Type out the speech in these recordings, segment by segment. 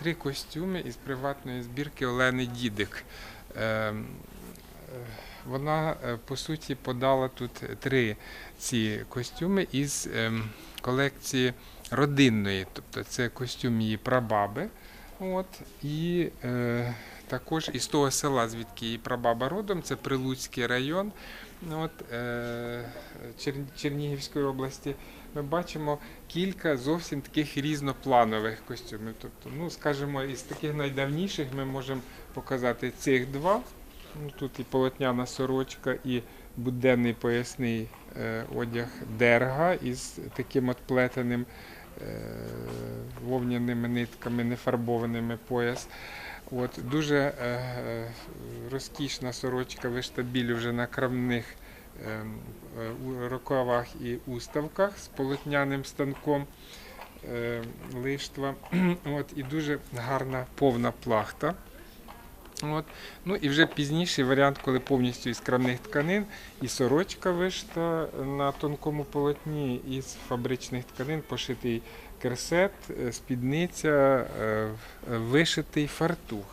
три костюми із приватної збірки Олени Дідик. Ем, е, Вона е, по суті подала тут три ці костюми із ем, колекції родинної, тобто це костюм її прабаби. От, і е, також із того села, звідки її прабаба родом, це Прилуцький район от, е, Чер- Чернігівської області. Ми бачимо кілька зовсім таких різнопланових костюмів. Тобто, ну, скажімо, із таких найдавніших ми можемо показати цих два. Ну, тут і полотняна сорочка, і буденний поясний е, одяг дерга із таким от плетеним е, вовняними нитками, нефарбованими пояс. От, дуже е, розкішна сорочка виштабілю вже на крамних у рукавах і уставках з полотняним станком е, лиштва. От, і дуже гарна повна плахта. От. Ну і вже пізніший варіант, коли повністю із крамних тканин, і сорочка вишита на тонкому полотні, із фабричних тканин пошитий керсет, е, спідниця, е, вишитий фартух.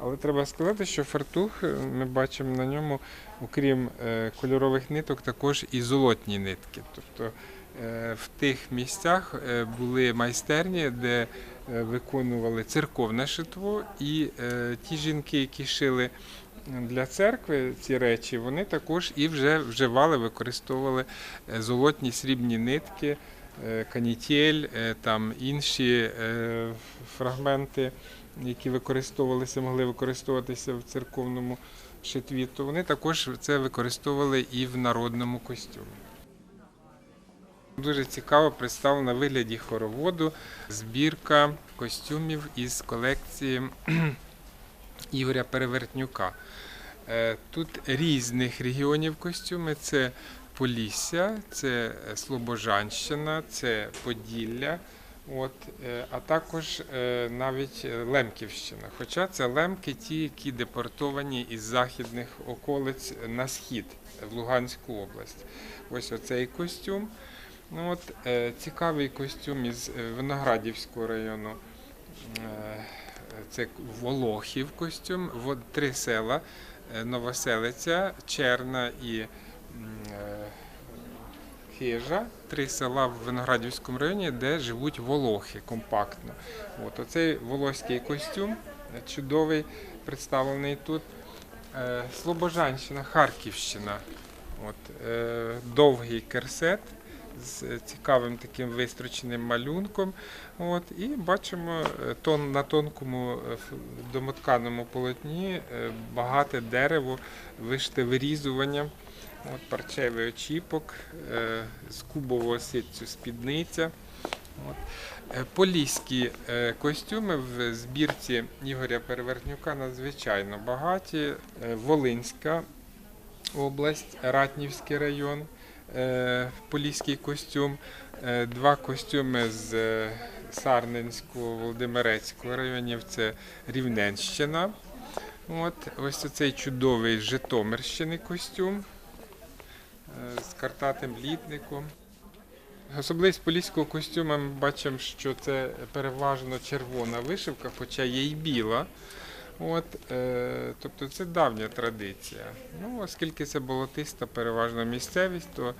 Але треба сказати, що фартух е, ми бачимо на ньому, окрім е, кольорових ниток, також і золотні нитки. Тобто е, в тих місцях були майстерні, де виконували церковне шитво, і ті жінки, які шили для церкви ці речі, вони також і вже вживали, використовували золотні срібні нитки, канітель, там інші фрагменти, які використовувалися, могли використовуватися в церковному шитві, то вони також це використовували і в народному костюмі. Дуже цікаво представлена в вигляді хороводу збірка костюмів із колекції Ігоря Перевертнюка. Е, Тут різних регіонів костюми: це Полісся, це Слобожанщина, це Поділля, от, е, а також е, навіть Лемківщина. Хоча це лемки, ті, які депортовані із західних околиць на схід в Луганську область. Ось оцей костюм. Ну, от, е, цікавий костюм із е, Виноградівського району. Е, це Волохів костюм, три села е, Новоселиця, Черна і е, Хижа. Три села в Виноградівському районі, де живуть волохи компактно. От, оцей волоський костюм чудовий, представлений тут. Е, Слобожанщина, Харківщина. От, е, довгий керсет з цікавим таким вистроченим малюнком. От, і бачимо е, тон, на тонкому домотканому полотні багате дерево, виште вирізування. От, парчевий очіпок, е, з кубового ситцю спідниця. От. Е, Поліські е, костюми в збірці Ігоря Перевертнюка надзвичайно багаті. Волинська область, Ратнівський район, поліський костюм, два костюми з Сарненського, Володимирецького районів, це Рівненщина. От, ось цей чудовий Житомирщини костюм з картатим літником. Особливість поліського костюму ми бачимо, що це переважно червона вишивка, хоча є й біла. От, е, тобто це давня традиція. Ну, оскільки це болотиста переважно місцевість, то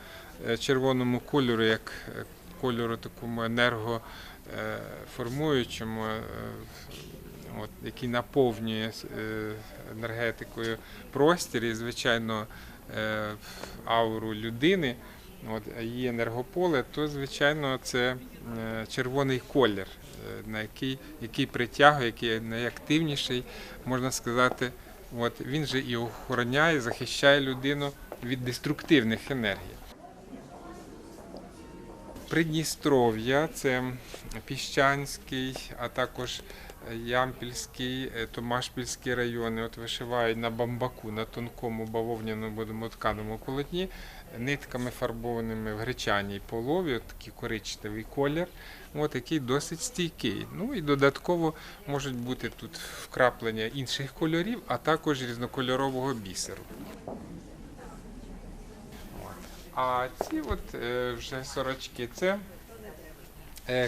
е, червоному кольору, як е, кольору такому енергоформуючому, е, от, який наповнює е, енергетикою простір і, звичайно, е, ауру людини, от, її енергополе, то, звичайно, це е, червоний колір, е, на який, який притягує, який найактивніший, можна сказати. От, він же і охороняє, захищає людину від деструктивних енергій. Придністров'я це Піщанський, а також Ямпільський, е, Томашпільський райони. От вишивають на бамбаку, на тонкому бавовняному домотканому полотні, нитками фарбованими в гречаній полові, от такий коричневий колір, от, який досить стійкий. Ну і додатково можуть бути тут вкраплення інших кольорів, а також різнокольорового бісеру. А ці от е, вже сорочки це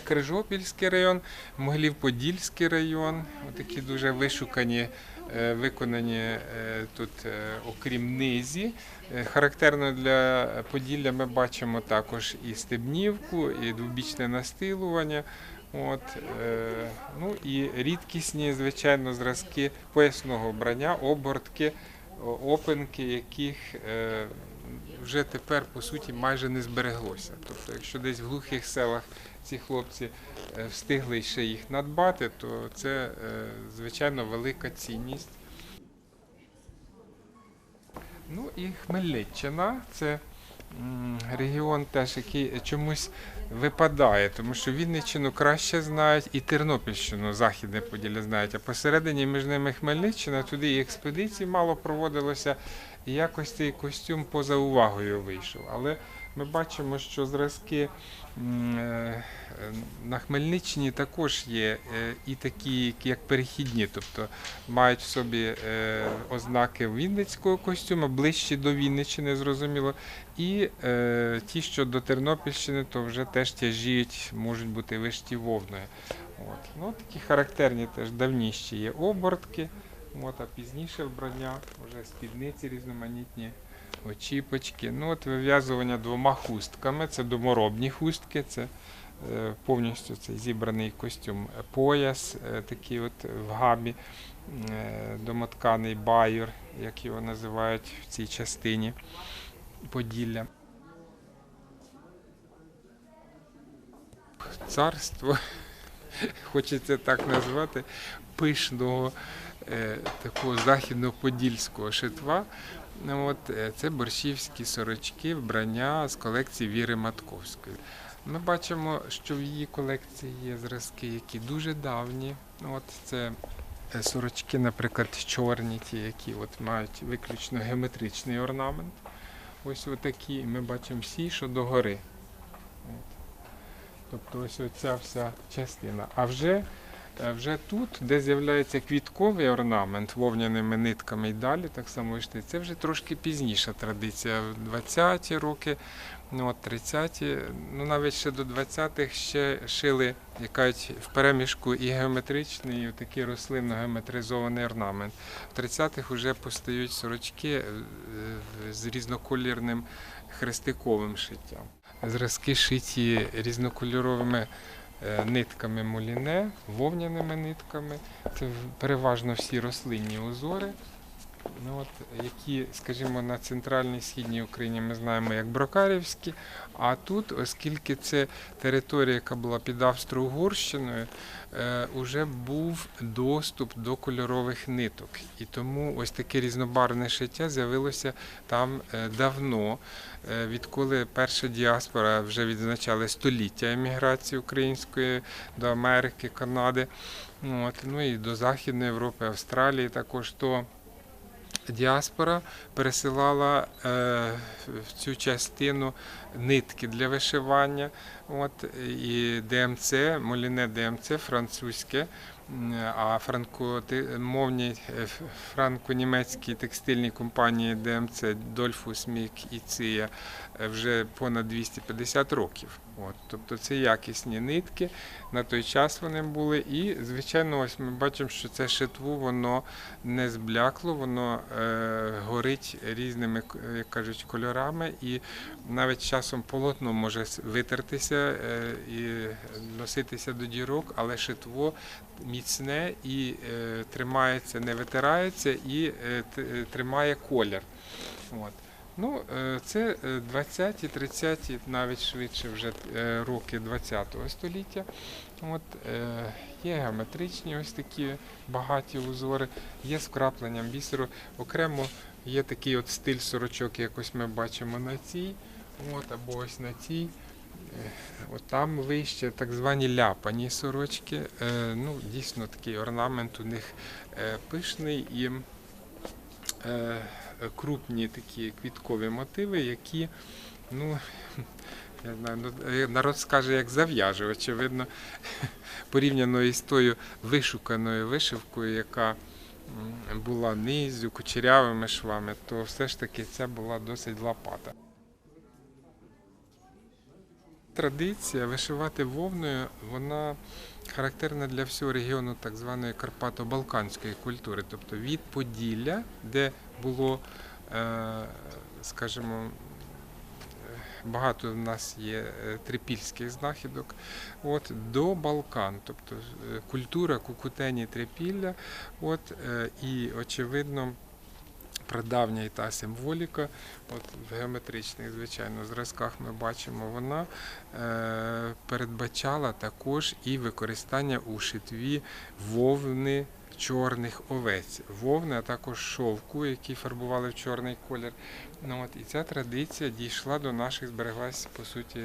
Крижопільський район, Могилів-Подільський район. Такі дуже вишукані, е, виконані е, тут, е, окрім низі. Е, Характерно для Поділля ми бачимо також і стебнівку, і двобічне настилування. От, е, ну і рідкісні, звичайно, зразки поясного вбрання, обгортки, о- опенки, яких е, вже тепер по суті майже не збереглося. Тобто, якщо десь в глухих селах ці хлопці е, встигли ще їх надбати, то це е, звичайно велика цінність. Ну і Хмельниччина це регіон теж, який чомусь випадає, тому що Вінниччину краще знають і Тернопільщину, Західне Поділля знають, а посередині між ними Хмельниччина, туди і експедицій мало проводилося, і якось цей костюм поза увагою вийшов. Але ми бачимо, що зразки е, на Хмельниччині також є е, і такі, як перехідні, тобто мають в собі е, ознаки Вінницького костюму, ближчі до Вінниччини, зрозуміло. І ті, що до Тернопільщини, то вже теж тяжіють, можуть бути вишті вовною. От. Ну, такі характерні теж давніші є обортки, а пізніше вбрання, вже спідниці різноманітні, очіпочки. Ну, от вив'язування двома хустками. Це доморобні хустки, це е, повністю цей зібраний костюм. Пояс, е, такий от в гамі, е, домотканий байор, як його називають в цій частині. Поділля. Царство, хочеться так назвати, пишного е, такого західно-подільського шитва. Ну, От, е, це борщівські сорочки, вбрання з колекції Віри Матковської. Ми бачимо, що в її колекції є зразки, які дуже давні. Ну, От це е, сорочки, наприклад, чорні, ті, які от мають виключно геометричний орнамент. Ось отакі, ми бачимо всі, що догори. Тобто ось оця вся частина. А вже, вже тут, де з'являється квітковий орнамент вовняними нитками і далі, так само йшли, це вже трошки пізніша традиція. В 20-ті роки, ну 30-ті, ну навіть ще до 20-х ще шили, як кажуть, в переміжку і геометричний, і такий рослинно-геометризований орнамент. В 30-х вже постають сорочки е, е, з різноколірним хрестиковим шиттям. Зразки шиті різнокольоровими е, нитками муліне, вовняними нитками. Це переважно всі рослинні узори. Ну, от, які, скажімо, на центральній східній Україні ми знаємо як Брокарівські, а тут, оскільки це територія, яка була під Австро-Угорщиною, е, уже був доступ до кольорових ниток. І тому ось таке різнобарвне шиття з'явилося там е, давно, е, відколи перша діаспора вже відзначали століття еміграції української до Америки, Канади, ну і до Західної Європи, Австралії також то. Діаспора пересилала е, в цю частину нитки для вишивання. От, і ДМЦ, Моліне ДМЦ французьке, а франкомовні е, франко-німецькі текстильні компанії ДМЦ Дольфус, Мік і Ція е, вже понад 250 років. От, тобто це якісні нитки, на той час вони були. І, звичайно, ось ми бачимо, що це шитву, воно не зблякло, воно е, горить різними, як кажуть, кольорами, і навіть часом полотно може витертися е, і носитися до дірок, але шитво міцне і е, тримається, не витирається і е, тримає колір. От. Ну, е, це е, 20-ті, 30-ті, навіть швидше вже е, роки 20-го століття. От, е, є геометричні ось такі багаті узори, є з вкрапленням бісеру. Окремо є такий от стиль сорочок, як ось ми бачимо на цій, от, або ось на цій. Е, От там вище так звані ляпані сорочки. Е, ну, дійсно такий орнамент у них е, пишний і е, крупні такі квіткові мотиви, які, ну, я знаю, ну, е, народ скаже, як зав'яже, очевидно, порівняно із тою вишуканою вишивкою, яка була низю, кучерявими швами, то все ж таки це була досить лопата. Традиція вишивати вовною, вона характерна для всього регіону так званої Карпато-Балканської культури, тобто від Поділля, де було, е, скажімо, багато в нас є е, трипільських знахідок, от, до Балкан, тобто е, культура кукутені трипілля, от, і очевидно. Прадавня і та символіка, от в геометричних, звичайно, зразках ми бачимо, вона е, передбачала також і використання у шитві вовни чорних овець, вовни, а також шовку, які фарбували в чорний колір. Ну, от, і ця традиція дійшла до наших, збереглась, по суті,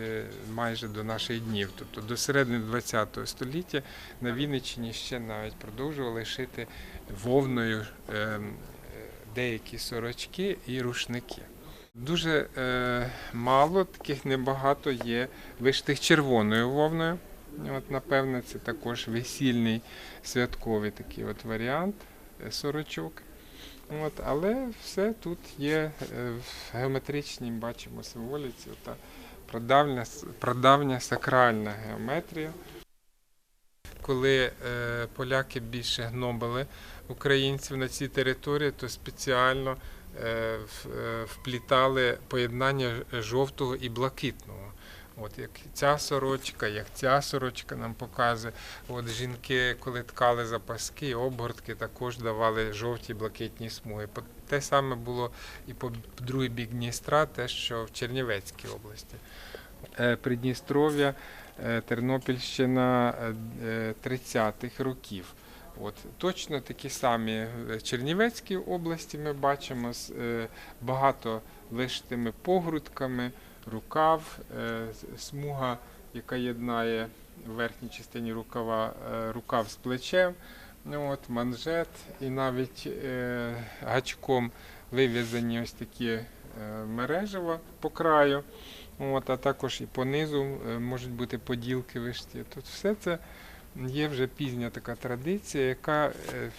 майже до наших днів. Тобто до середини ХХ століття на Вінниччині ще навіть продовжували шити вовною. Е, деякі сорочки і рушники. Дуже е, мало, таких небагато є вишитих червоною вовною. От, напевне, це також весільний святковий такий от варіант е, сорочок. От, але все тут є е, в геометричній, бачимо символіці, та прадавня, прадавня сакральна геометрія. Коли е, поляки більше гнобили українців на цій території, то спеціально е, е, вплітали поєднання жовтого і блакитного. От як ця сорочка, як ця сорочка нам показує. От жінки, коли ткали запаски, обгортки, також давали жовті блакитні смуги. Те саме було і по другий бік Дністра, те, що в Чернівецькій області. Придністров'я, Тернопільщина е, е, 30-х років. От, точно такі самі в Чернівецькій області ми бачимо з е, багато вишитими погрудками, рукав, е, смуга, яка єднає в верхній частині рукава е, рукав з плечем, ну, от, манжет і навіть е, гачком вив'язані ось такі е, мережева по краю. От, а також і по низу е, можуть бути поділки вишиті. Тут все це є вже пізня така традиція, яка е,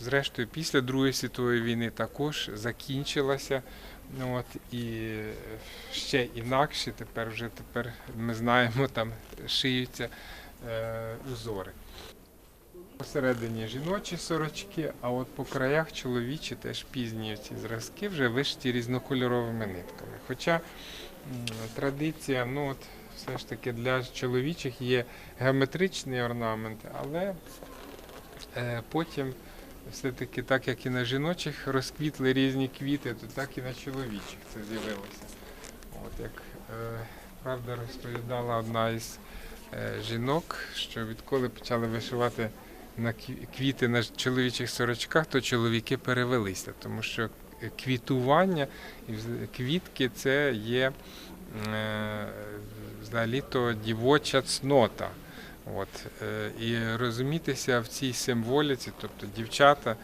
зрештою після Другої світової війни також закінчилася. От, і е, ще інакше тепер вже тепер ми знаємо, там шиються е, узори. Посередині жіночі сорочки, а от по краях чоловічі теж пізні ці зразки вже вишиті різнокольоровими нитками. Хоча традиція, ну от все ж таки для чоловічих є геометричний орнамент, але е, потім все-таки так як і на жіночих розквітли різні квіти, то так і на чоловічих це з'явилося. От як е, правда розповідала одна із е, жінок, що відколи почали вишивати на квіти на чоловічих сорочках, то чоловіки перевелися, тому що квітування і квітки це є е, взагалі-то дівоча цнота. От, е, і розумітися в цій символіці, тобто дівчата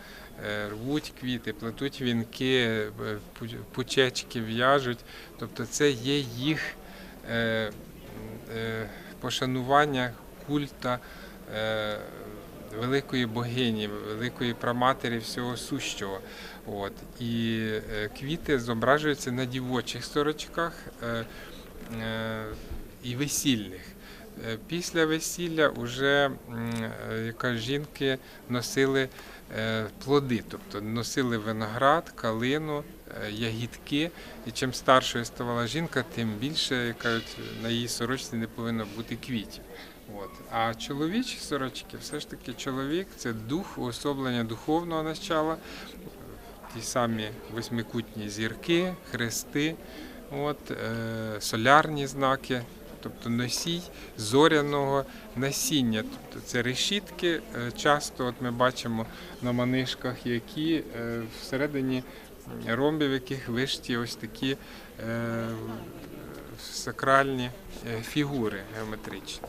е, рвуть квіти, плетуть вінки, пучечки в'яжуть, тобто це є їх пошанування культа великої богині, великої праматері всього сущого. От. І е, квіти зображуються на дівочих сорочках е, е, і весільних. Після весілля вже яка жінки носили плоди, тобто носили виноград, калину, ягідки. І чим старшою ставала жінка, тим більше кажуть, на її сорочці не повинно бути квітів. От. А чоловічі сорочки, все ж таки чоловік це дух, уособлення духовного начала, ті самі восьмикутні зірки, хрести, от, е, солярні знаки, тобто носій зоряного насіння. Тобто це решітки, е, часто от ми бачимо на манишках, які е, всередині ромбів, яких вишті ось такі е, сакральні е, фігури геометричні.